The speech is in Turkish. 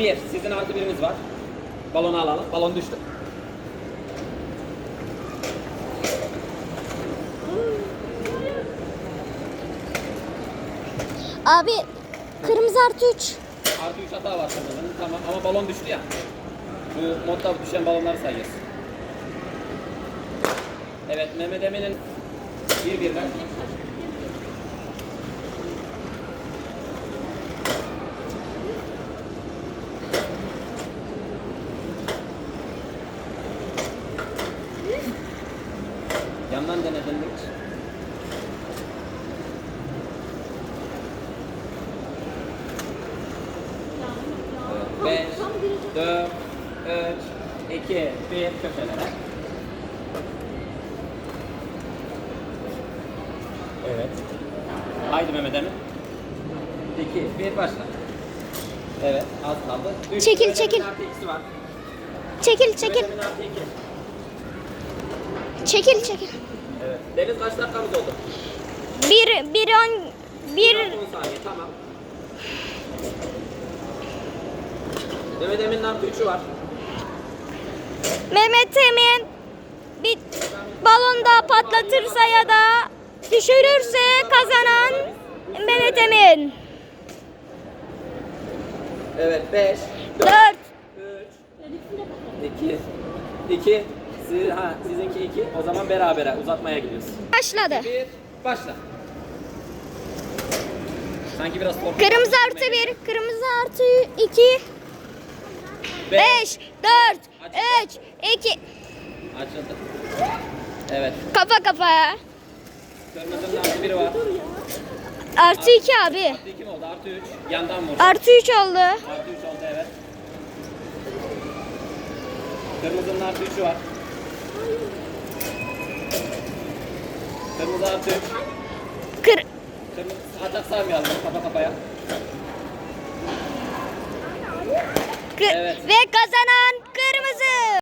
Bir. Sizin artı biriniz var. Balonu alalım. Balon düştü. Abi kırmızı artı 3. Artı 3 hata var sanırım. Tamam ama balon düştü ya. Bu modda düşen balonları sayıyoruz. Evet Mehmet Emin'in bir bir denedin mi hiç? Beş, dört, üç, iki, bir köşelere. Evet. Haydi Mehmet Emin. İki, bir başla. Evet, az kaldı. Üç, Çekil, Mehmet Emin'in çekil. artı ikisi var. Çekil çekil. Mehmet Emin'in artı iki. Çekil çekil. Deniz kaç dakikamız oldu? Bir, bir on, bir, 10 saniye, tamam. Mehmet Emin'in artı üçü var. Mehmet Emin bir balonda patlatırsa ya da düşürürse kazanan Mehmet Emin. Evet, beş, 4, 3, 2, 2, siz, ha, sizinki 2, o zaman berabere uzatmaya gidiyoruz. başladı. Bir, başla. Sanki biraz korktum. Kırmızı artı 1, kırmızı artı 2, 5, 4, 3, 2. Açıldı. Evet, Kafa kafaya. kırmızının artı biri var. Artı 2 abi. Artı 2 mi oldu? Artı 3. Yandan vur. Artı 3 oldu. Artı 3 oldu evet. Kırmızının artı 3'ü var. Kırmızı artı 3. Kır, Kırmızı atak saymayalım kafa kafaya. kır- Evet. Ve kazanan kırmızı.